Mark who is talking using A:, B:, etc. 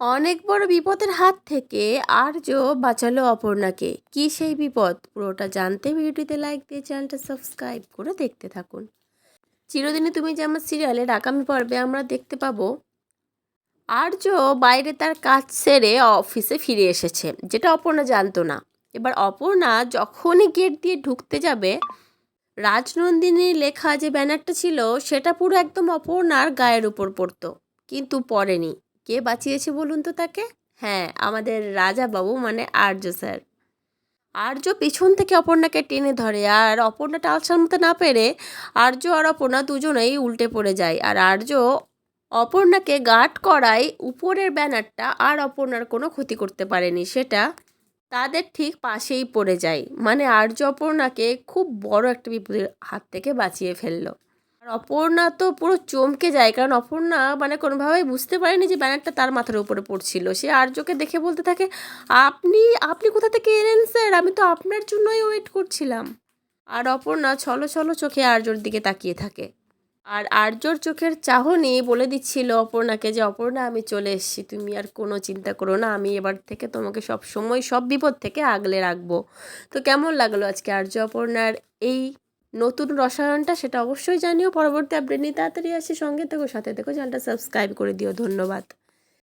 A: অনেক বড় বিপদের হাত থেকে আর্য বাঁচালো অপর্ণাকে। কি সেই বিপদ? পুরোটা জানতে ভিডিওটিতে লাইক দিয়ে চ্যানেলটা সাবস্ক্রাইব করে দেখতে থাকুন। চিরদিনই তুমি যে আমার সিরিয়ালের আগামী পর্বে আমরা দেখতে পাবো, আর্য বাইরে তার কাজ সেরে অফিসে ফিরে এসেছে, যেটা অপর্ণা জানতো না। এবার অপর্ণা যখনই গেট দিয়ে ঢুকতে যাবে রাজনন্দিনীর লেখা যে ব্যানারটা ছিল, সেটা পুরো একদম অপর্ণার গায়ের উপর পড়তো, কিন্তু পড়েনি। কে বাঁচিয়েছে বলুন তো তাকে? হ্যাঁ আমাদের রাজা বাবু মানে আর্য স্যার। আর্য পিছন থেকে অপর্ণাকে টেনে ধরে আর অপর্ণা টাল সামলাতে না পেরে আর্য আর অপর্ণা দুজনেই উল্টে পড়ে যায় আর আর্য অপর্ণাকে গার্ড করায় উপরের ব্যানারটা আর অপর্ণার কোনো ক্ষতি করতে পারেনি, সেটা তাদের ঠিক পাশেই পড়ে যায়। মানে আর্য অপর্ণাকে খুব বড় একটা বিপদের হাত থেকে বাঁচিয়ে ফেলল। আর অপর্ণা তো পুরো চমকে যায়, কারণ অপর্ণা মানে কোনোভাবেই বুঝতে পারেনি যে ব্যানারটা তার মাথার উপরে পড়ছিল। সে আর্যকে দেখে বলতে থাকে, আপনি আপনি কোথা থেকে এলেন স্যার? আমি তো আপনার জন্যই ওয়েট করছিলাম। আর অপর্ণা ছলো ছলো চোখে আর্যর দিকে তাকিয়ে থাকে। আর আর্যর চোখের চাহনি বলে দিচ্ছিল অপর্ণাকে যে, অপর্ণা, আমি চলে এসেছি। তুমি আর কোনো চিন্তা করো না। আমি এবার থেকে তোমাকে সব সময় সব বিপদ থেকে আগলে রাখব। তো কেমন লাগল আজকে আর্য অপর্ণার এই নতুন রসায়নটা সেটা অবশ্যই জানিও। পরবর্তী আপডেট নিয়ে তাড়াতাড়ি আসি। সঙ্গে থেকো, সাথে থেকো। চ্যানেলটা সাবস্ক্রাইব করে দিও। ধন্যবাদ।